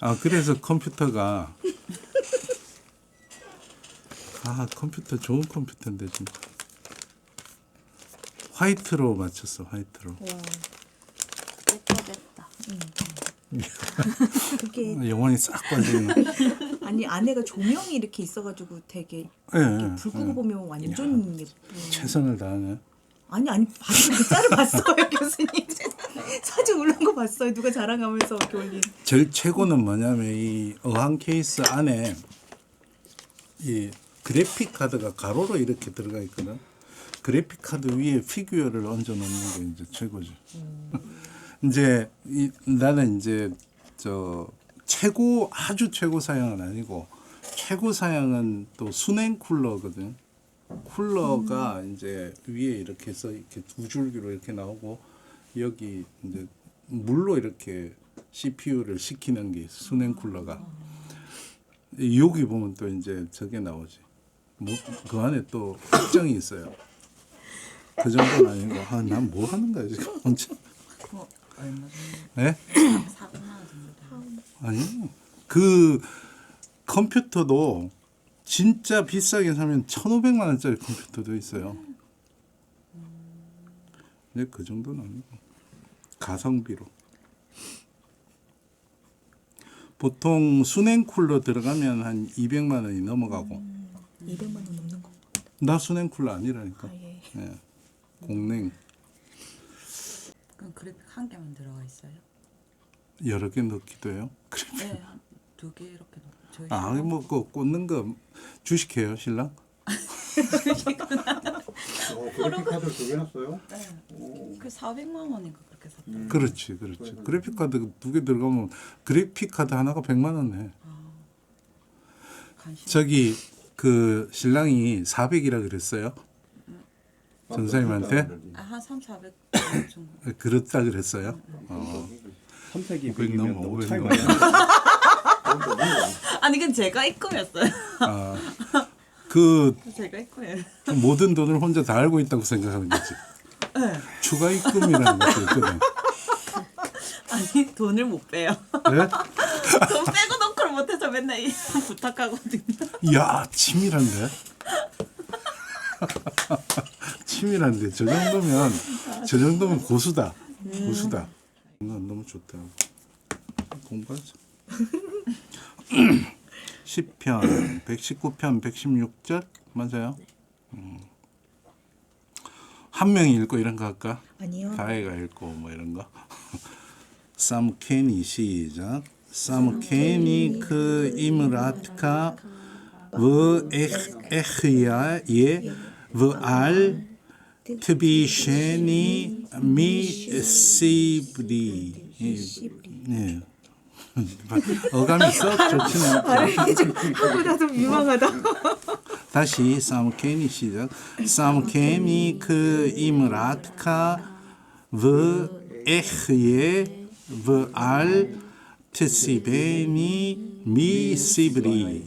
아 그래서 컴퓨터가. 아 컴퓨터 좋은 컴퓨터인데 진짜. 화이트로 맞췄어 화이트로. 예뻐졌다. 그게 영원히 싹 빠지는. 아니 안에가 조명이 이렇게 있어가지고 되게 예, 예, 불 끄고 예. 보면 완전 예뻐. 최선을 다하네. 아니 아니 봤어 그 짤을 봤어요 교수님 사진 올라온 거 봤어요 누가 자랑하면서 이렇게 올린 제일 최고는 뭐냐면 이 어항 케이스 안에 이 그래픽 카드가 가로로 이렇게 들어가 있거든. 그래픽 카드 위에 피규어를 얹어 놓는 게 이제 최고죠. 이제 이, 나는 이제 저 최고 아주 최고 사양은 아니고 최고 사양은 또 순행 쿨러거든. 쿨러가 이제 위에 이렇게 해서 이렇게 두 줄기로 이렇게 나오고 여기 이제 물로 이렇게 CPU를 식히는 게 순행 쿨러가 여기 보면 또 이제 저게 나오지. 뭐 그 안에 또 특정이 있어요. 그 정도는 아니고 아, 난 뭐 하는 거야 지금 혼자. 얼마 정도? 예? 400만 원 정도. 아니 그 컴퓨터도 진짜 비싸게 사면 1,500만 원짜리 컴퓨터도 있어요. 근데 그 정도는 아니고 가성비로. 보통 순행 쿨러 들어가면 한 200만 원이 넘어가고 200만 원 넘는 거. 나 순행 쿨러 아니라니까. 아 예. 예. 공냉 그럼 그래픽 한 개만 들어가 있어요? 여러 개 넣기도 해요. 그래. 네, 두개 이렇게 넣고 저희 아, 뭐그 꽂는 거 주식해요, 신랑? 어, 그래픽 카드 두개 놨어요? 네. 오. 그 400만 원인가. 음. 그렇지, 그렇지. 그래픽 카드 두 개 들어가면 그래픽 카드 하나가 100만 원 내. 관심. 저기 그 신랑이 400이라 그랬어요. 전사님한테 아, 한 3, 400 정도. 그렇다 그랬어요. 어. 삼색이 500 100이면 넘어, 너무 500 차이 넘어. 아니 그건 제가 입금했어요. 아, 그 제가 입금해요. 모든 돈을 혼자 다 알고 있다고 생각하는 거지. 추가 입금이라는 것도 있거든. 아니 돈을 못 빼요. 네? 돈 빼고 넣고를 못해서 맨날 이- 부탁하거든요. 야 치밀한데? 치밀한데. 저 정도면 저 정도면 고수다. 고수다. 난 너무 좋다. 공부하자. 10편 119편 116절? 맞아요? 음. 한 명이 읽고 이런 거 할까? 아니요. 가해가 읽고 뭐 이런 거 사무케니 시작 사무케니 그 임라트카 그 브 에흐야예 브알 그 트비셰니 미시브리 예. 예. 어감이 썩 좋지는 한보다 좀 유망하다. 다시 삼케니 시작. 삼케니 그 임라트카 그 브 에흐예 v알 트시베니 미시브리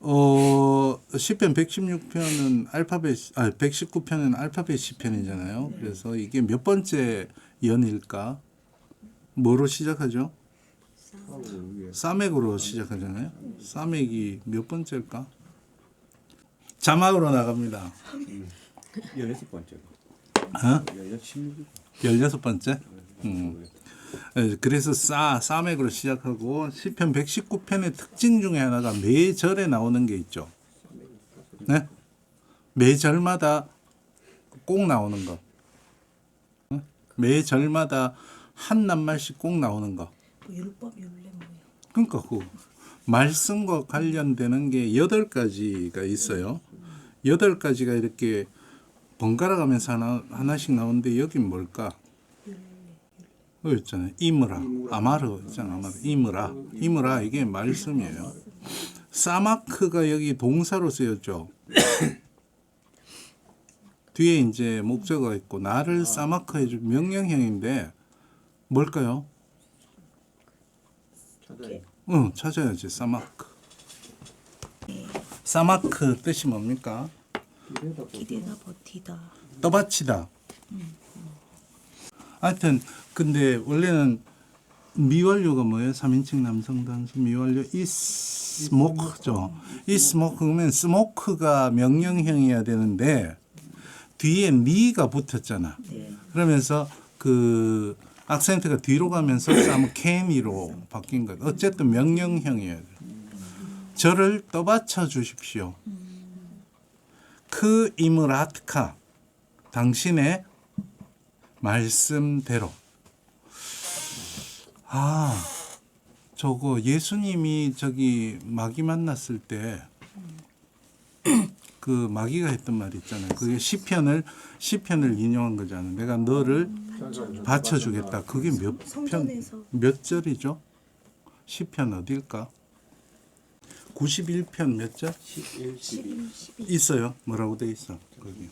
어 시편 116편은 알파벳 아 119편은 알파벳 시편이잖아요. 그래서 이게 몇 번째 연일까? 뭐로 시작하죠? 사맥으로 시작하잖아요. 사맥이 몇 번째일까? 자막으로 나갑니다. 열여섯 번째. 어? 열여십육. 열여섯 번째. 음. 예, 그래서 싸 싸맥으로 시작하고 시편 119편의 특징 중에 하나가 매 절에 나오는 게 있죠. 네? 매 절마다 꼭 나오는 거. 네? 매 절마다 한 낱말씩 꼭 나오는 거. 뭐 율법 율례 뭐요. 그러니까 그 말씀과 관련되는 게 여덟 가지가 있어요. 여덟 가지가 이렇게 번갈아 가면서 하나 하나씩 나오는데 여긴 뭘까? 어 있잖아요. 이무라, 아마르 있잖아. 아마르, 이무라, 이무라 이게 말씀이에요. 사마크가 여기 동사로 쓰였죠. 뒤에 이제 목적어가 있고 나를 사마크 해줄 명령형인데 뭘까요? 응, 찾아야지. 사마크. 사마크 뜻이 뭡니까? 기대다 버티다. 떠받치다. 하여튼 근데 원래는 미완료가 뭐예요? 3인칭 남성 단수 미완료 이스모크죠. 이스모크면 스모크가 명령형이어야 되는데 뒤에 니가 붙었잖아. 그러면서 그 악센트가 뒤로 가면서 사무캐니로 바뀐 것. 어쨌든 명령형이어야 돼. 저를 떠받쳐 주십시오. 그 이므라트카 당신의 말씀대로. 아, 저거 예수님이 저기 마귀 만났을 때 그 마귀가 했던 말 있잖아요. 그게 시편을 시편을 인용한 거잖아요. 내가 너를 바쳐 주겠다. 그게 몇 편. 몇 절이죠? 시편 어딜까? 91편 몇 절? 11, 12. 있어요. 뭐라고 돼 있어? 거기.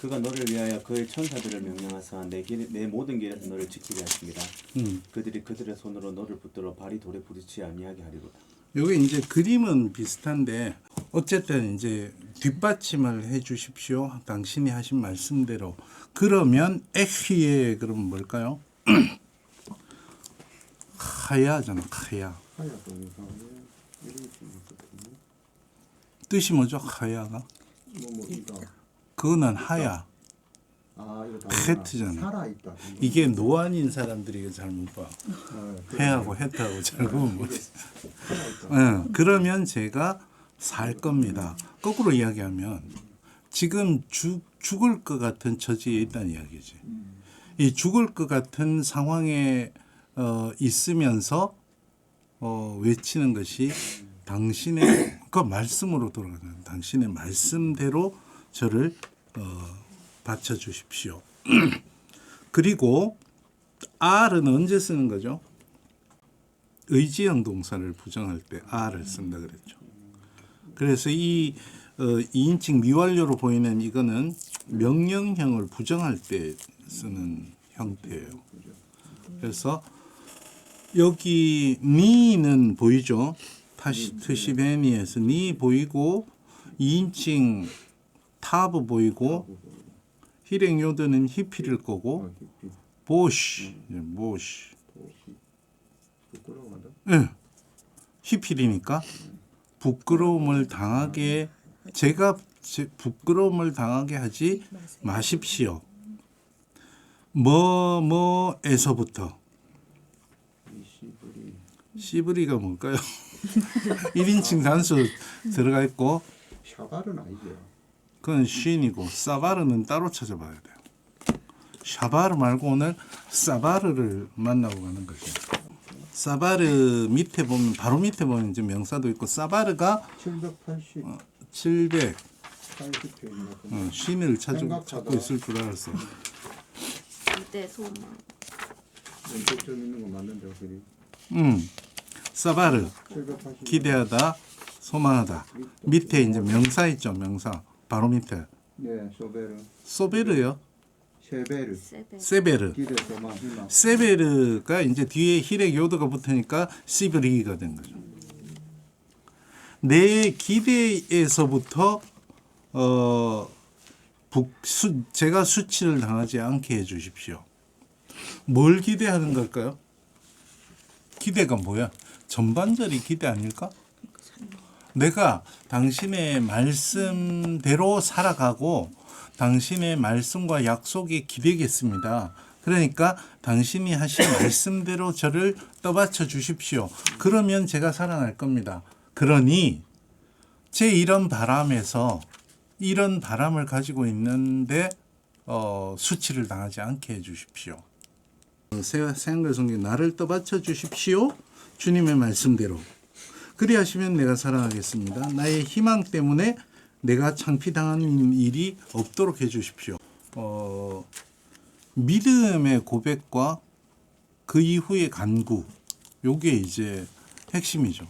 그가 너를 위하여 그의 천사들을 명령하사 내, 길, 내 모든 길에서 너를 지키게 하십니다. 음. 그들이 그들의 손으로 너를 붙들어 발이 돌에 부딪히 아니하게 하리로다. 요게 이제 그림은 비슷한데 어쨌든 이제 뒷받침을 해 주십시오. 당신이 하신 말씀대로. 그러면 에히에 그러면 뭘까요? 하야잖아. 하야. 뜻이 뭐죠? 이다. 그거는 하야. 헤트잖아. 이게 노안인 사람들이 이거 잘못 봐. 해하고 헤트하고 잘 보면 못 예, 그러면 제가 살 겁니다. 거꾸로 이야기하면 지금 죽, 죽을 것 같은 처지에 있다는 이야기지. 이 죽을 것 같은 상황에 어, 있으면서 어, 외치는 것이 당신의 그 말씀으로 돌아가는 당신의 말씀대로 저를 어, 바쳐 주십시오. 그리고 R은 언제 쓰는 거죠? 의지형 동사를 부정할 때 R을 쓴다 그랬죠. 그래서 이 어, 2인칭 미완료로 보이는 이거는 명령형을 부정할 때 쓰는 형태예요. 그래서 여기 니는 보이죠? 타시트 시베니에서 니 보이고 2인칭 타브 보이고 히랭 요드는 히피일 거고 보시 예, 보시 부끄러워한다. 예. 히필이니까 부끄러움을 당하게 제가 제- 부끄러움을 당하게 하지 마십시오. 뭐 뭐에서부터 시브리가 뭘까요? 1인칭 단수 들어가 있고 샤발은 아니죠. 그건 쉰이고 사바르는 따로 찾아봐야 돼요. 샤바르 말고 오늘 사바르를 만나고 가는 거죠. 사바르 밑에 보면 바로 밑에 보면 이제 명사도 있고 사바르가 780 700 80회 있나 어, 쉰을 찾고. 찾고 있을 줄 알았어요. 이때 소망. 왼쪽 점 있는 거 맞는데 확실히. 음, 사바르 780 기대하다 소망하다 밑에 이제 명사 있죠 명사 바로 밑에 네, 소베르 소베르요 세베. 세베르 기대 소망 희망. 세베르가 이제 뒤에 힐의 요도가 붙으니까 시브리가 된 거죠. 내 기대에서부터 어 북, 수, 제가 수치를 당하지 않게 해주십시오. 뭘 기대하는 걸까요? 기대가 뭐야? 전반적인 기대 아닐까? 내가 당신의 말씀대로 살아가고 당신의 말씀과 약속에 기대겠습니다. 그러니까 당신이 하신 말씀대로 저를 떠받쳐 주십시오. 그러면 제가 살아날 겁니다. 그러니 제 이런 바람에서 이런 바람을 가지고 있는데 어, 수치를 당하지 않게 해 주십시오. 생각을 성경 나를 떠받쳐 주십시오. 주님의 말씀대로. 그리하시면 내가 살아가겠습니다. 나의 희망 때문에 내가 창피당하는 일이 없도록 해주십시오. 어, 믿음의 고백과 그 이후의 간구, 요게 이제 핵심이죠.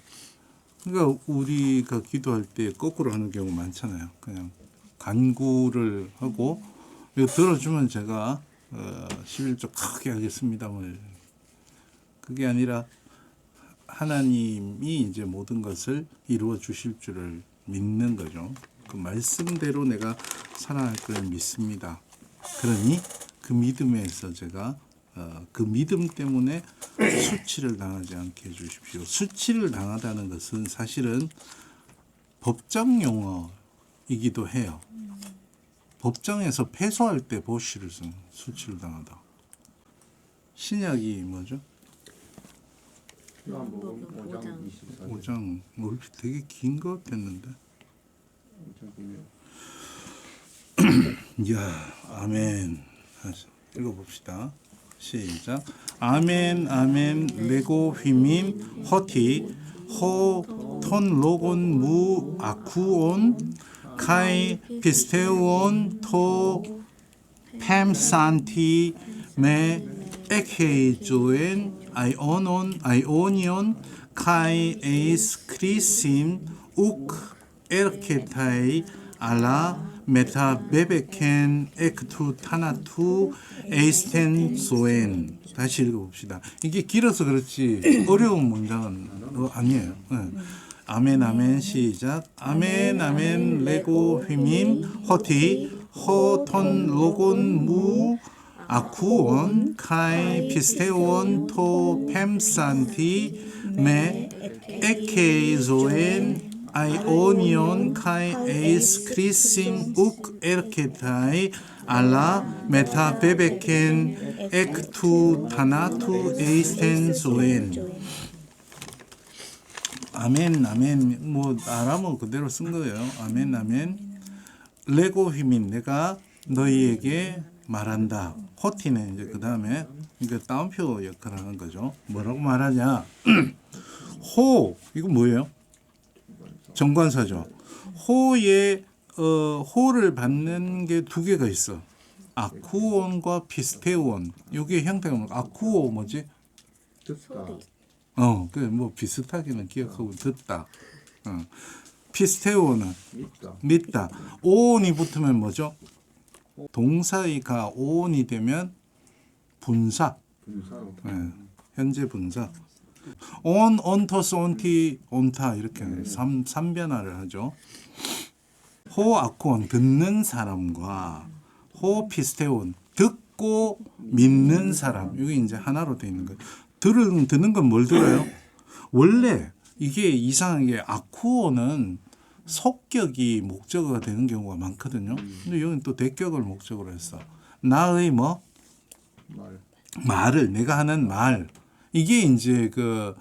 그러니까 우리가 기도할 때 거꾸로 하는 경우 많잖아요. 그냥 간구를 하고 들어주면 제가 어, 11조 크게 하겠습니다. 뭐 그게 아니라 하나님이 이제 모든 것을 이루어 주실 줄을 믿는 거죠. 그 말씀대로 내가 살아갈 걸 믿습니다. 그러니 그 믿음에서 제가 어, 그 믿음 때문에 수치를 당하지 않게 해주십시오. 수치를 당하다는 것은 사실은 법정 용어이기도 해요. 법정에서 패소할 때 보시를 쓰는 수치를 당하다. 신약이 뭐죠? 요한복음 요한복음 5장 오장. 24절 5장 뭐 되게 긴 것 같았는데. 이야, 아멘. 읽어봅시다. 시작. 아멘, 아멘, 레고 휘민, 허티, 호, 톤, 로곤, 무, 아쿠온, 카이, 피스테온, 토, 팸, 산티, 메, 에케이조엔, 아이오논, 아이오니온, 카이, 에이스, 크리심, 욱, 에르케타이, 알라, 메타, 베베켄, 에크투, 타나투, 에이스텐, 소엔. 다시 읽어봅시다. 이게 길어서 그렇지 어려운 문장은 어, 아니에요. 네. 아멘 아멘 시작. 아멘 아멘 레고 휘민 허티 허톤 로곤 무 아쿠온 카이 피스테온 토 팸산티 메 에케이조엔 아이오니온 카이 에이스 크리신 욱 에르케타이 알라 메타 베베켄 엑투 타나투 에이스텐 소엔 아멘 아멘. 뭐 아람어 그대로 쓴 거예요. 아멘 아멘. 레고 휘민 내가 너희에게 말한다. 호티는 이제 그 다음에 이거 따옴표 역할을 하는 거죠. 뭐라고 말하냐? 호 이거 뭐예요? 정관사죠. 호의 어, 호를 받는 게 두 개가 있어. 아쿠온과 피스테온. 요게 형태가 뭐 아쿠오 뭐지? 듣다 어, 그뭐 비슷하기는 기억하고 듣다. 어. 피스테오는 믿다 믿다. 오온이 붙으면 뭐죠? 동사가 오온이 되면 분사. 분사로 예, 현재 분사. 온, 온터스, 온티, 온타 이렇게 삼, 삼변화를 하죠. 호 아쿠온 듣는 사람과 호 피스테온 듣고 믿는 사람 이게 이제 하나로 되어 있는 거예요. 들은 듣는 건 뭘 들어요? 원래 이게 이상하게 아쿠오는 속격이 목적어가 되는 경우가 많거든요. 근데 여기는 또 대격을 목적으로 했어. 나의 뭐 말 말을 내가 하는 말 이게 이제 그,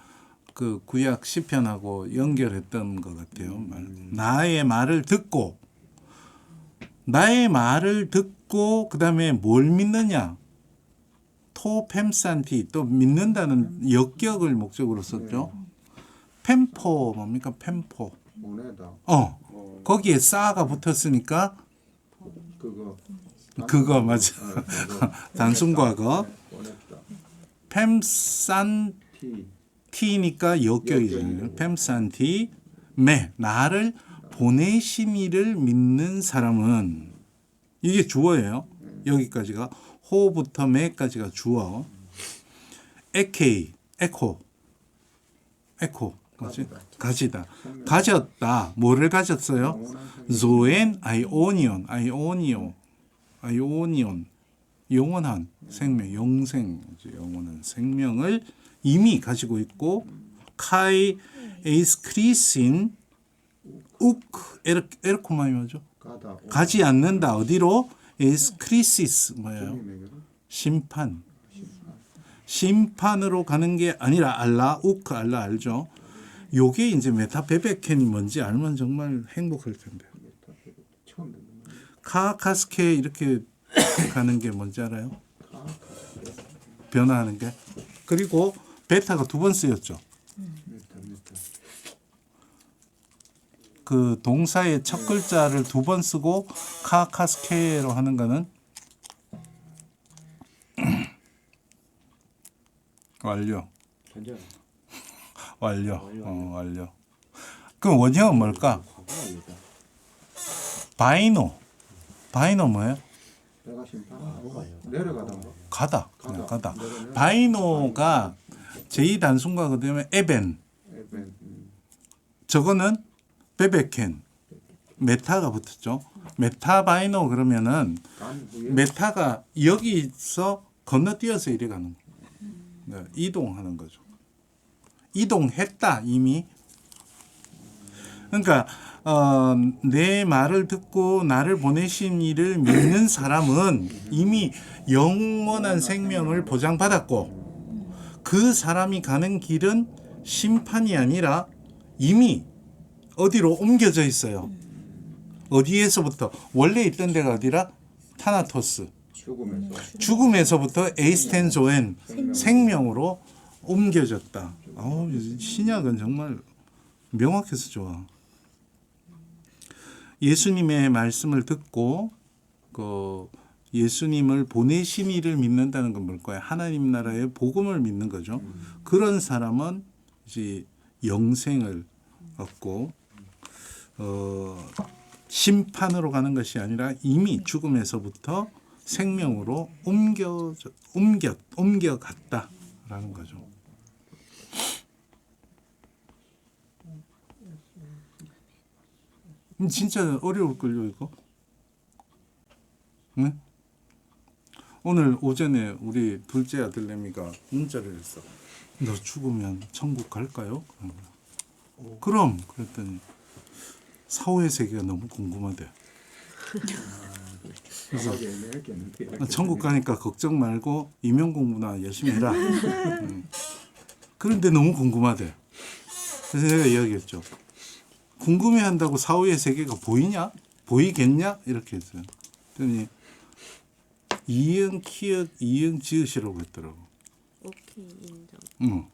그 구약 시편하고 연결했던 것 같아요. 말. 나의 말을 듣고 나의 말을 듣고 그다음에 뭘 믿느냐 토팸산티 또 믿는다는 역격을 목적으로 썼죠. 팸포 뭡니까? 팸포. 보내다. 어. 거기에 싸가 붙었으니까 그거. 그거 맞아. 어, 그거. 단순 과거. 네, 보냈다. 팸산 티. 티니까 역격이죠. 역격이죠. 팸산티. 매 나를 보내신 이를 믿는 사람은 이게 주어예요. 여기까지가 호부터 매까지가 주어. 에케이 에코 에코 뭐지? 가지다. 가졌다. 뭐를 가졌어요? 조엔 아이오니온 아이오니오 아이오니온 영원한 생명 영생 영원한 생명을 이미 가지고 있고 카이 에이스 크리신 욱 에르 에르코마이 뭐죠? 가다 오- 가지 않는다 어디로 에이스 크리시스 뭐예요? 심판 심판으로 가는 게 아니라 알라 우크 알라 알죠? 요게 이제 메타베베켄이 뭔지 알면 정말 행복할 텐데 카카스케 이렇게 가는 게 뭔지 알아요? 변화하는 게 그리고 베타가 두 번 쓰였죠. 믿다 믿다 그 동사의 첫 글자를 두 번 쓰고 카카스케로 하는 거는 완료. 완료. 어, 완료. 그럼 원형은 뭘까? 바이노. 바이노 뭐예요? 내려가다 뭐 가다. 그냥 가다. 바이노가 제2 단순과 그다음에 에벤. 에벤 음. 저거는 베베켄. 메타가 붙었죠. 메타바이노 그러면은 메타가 여기서 건너뛰어서 이래 가는 거예요. 네, 이동하는 거죠. 이동했다 이미. 그러니까 어, 내 말을 듣고 나를 보내신 이를 믿는 사람은 이미 영원한 생명을 보장받았고 그 사람이 가는 길은 심판이 아니라 이미 어디로 옮겨져 있어요. 어디에서부터 원래 있던 데가 어디라 타나토스 죽음에서 죽음에서부터 에이스텐조엔 생명으로 옮겨졌다. 아우 신약은 정말 명확해서 좋아. 예수님의 말씀을 듣고 그 예수님을 보내신 이를 믿는다는 건 뭘까요? 하나님 나라의 복음을 믿는 거죠. 그런 사람은 이제 영생을 얻고 어, 심판으로 가는 것이 아니라 이미 죽음에서부터 생명으로 옮겨 옮겨 옮겨갔다라는 거죠. 음, 진짜 어려울 걸요 이거. 네? 오늘 오전에 우리 둘째 아들내미가 문자를 했어. 너 죽으면 천국 갈까요? 그럼 그랬더니 사후의 세계가 너무 궁금하대. 그래서 천국 가니까 걱정 말고 임용 공부나 열심히 해라. 음. 그런데 너무 궁금하대. 그래서 내가 이야기했죠. 궁금해한다고 사후의 세계가 보이냐? 보이겠냐? 이렇게 했어요. 그랬더니 이응 키읔 이응 지읒이라고 했더라고. 오케이 인정. 응.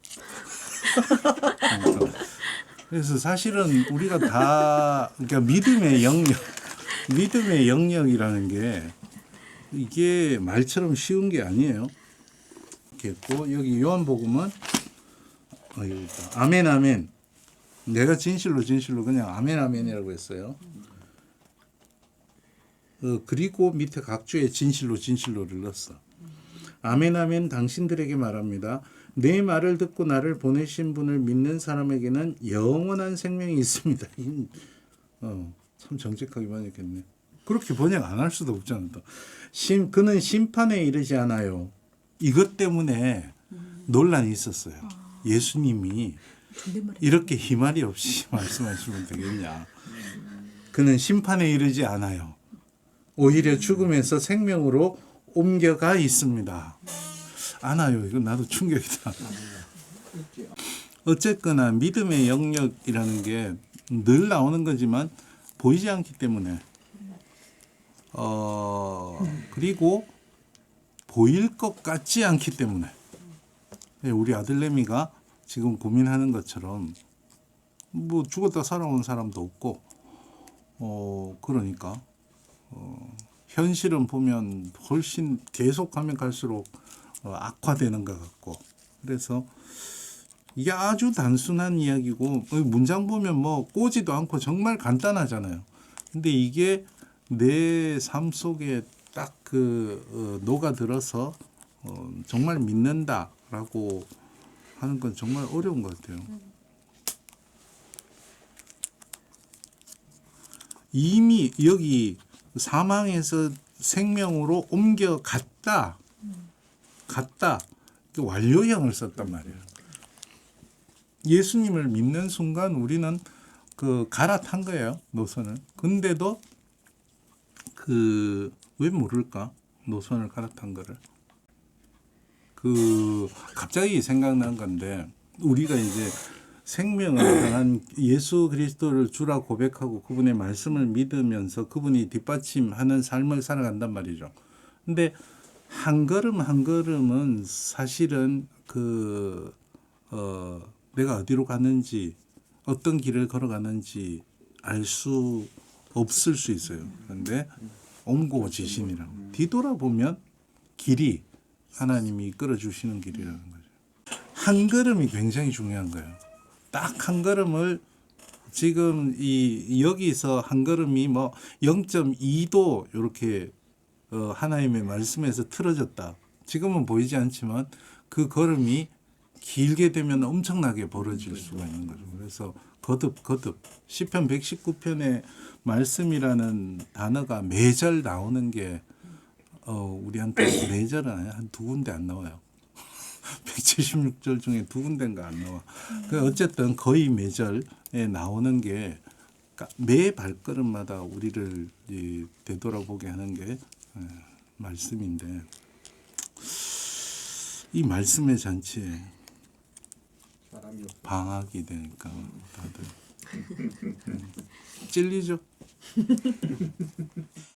그래서 사실은 우리가 다 그러니까 믿음의 영역, 믿음의 영역이라는 게 이게 말처럼 쉬운 게 아니에요. 했고 여기 요한복음은 어. 아멘 아멘. 내가 진실로 진실로 그냥 아멘 아멘이라고 했어요. 어, 그리고 밑에 각주에 진실로 진실로를 넣었어. 아멘 아멘 당신들에게 말합니다. 내 말을 듣고 나를 보내신 분을 믿는 사람에게는 영원한 생명이 있습니다. 이, 어, 참 정직하게 번역했네. 그렇게 번역 안 할 수도 없잖아. 또. 심, 그는 심판에 이르지 않아요. 이것 때문에 논란이 있었어요. 예수님이 존댓말이 이렇게 희말이 없이 말씀하시면 되겠냐. 그는 심판에 이르지 않아요. 오히려 죽음에서 생명으로 옮겨가 있습니다. 않아요. 이건 나도 충격이다. 어쨌거나 믿음의 영역이라는 게 늘 나오는 거지만 보이지 않기 때문에 어 그리고 보일 것 같지 않기 때문에 예, 우리 아들내미가 지금 고민하는 것처럼 뭐 죽었다 살아온 사람도 없고 어 그러니까 어 현실은 보면 훨씬 계속하면 갈수록 어, 악화되는 것 같고 그래서 이게 아주 단순한 이야기고 어, 문장 보면 뭐 꼬지도 않고 정말 간단하잖아요. 근데 이게 내 삶 속에 딱그 어, 녹아들어서 어, 정말 믿는다라고 하는 건 정말 어려운 것 같아요. 이미 여기 사망에서 생명으로 옮겨갔다. 갔다. 그 완료형을 썼단 말이에요. 예수님을 믿는 순간 우리는 그 갈아탄 거예요. 노선을. 근데도 그 왜 모를까? 노선을 갈아탄 거를. 그 갑자기 생각난 건데 우리가 이제 생명을 향한 예수 그리스도를 주라 고백하고 그분의 말씀을 믿으면서 그분이 뒷받침하는 삶을 살아간단 말이죠. 근데 한 걸음 한 걸음은 사실은 그 어, 내가 어디로 가는지 어떤 길을 걸어가는지 알 수 없을 수 있어요. 그런데 옹고지신이라고 뒤돌아보면 길이 하나님이 이끌어 주시는 길이라는 거죠. 한 걸음이 굉장히 중요한 거예요. 딱 한 걸음을 지금 이 여기서 한 걸음이 뭐 0.2도 이렇게 어, 하나님의 말씀에서 틀어졌다. 지금은 보이지 않지만 그 걸음이 길게 되면 엄청나게 벌어질 수가 있는 거죠. 그래서 거듭 거듭 시편 119편의 말씀이라는 단어가 매절 나오는 게 어, 우리한테 매절은 아니야 한 두 군데 안 나와요. 176절 중에 두 군데인가 안 나와. 그 어쨌든 거의 매절에 나오는 게 매 발걸음마다 우리를 이 되돌아보게 하는 게 에, 말씀인데 이 말씀의 잔치에. 방학이 되니까 다들 음, 찔리죠.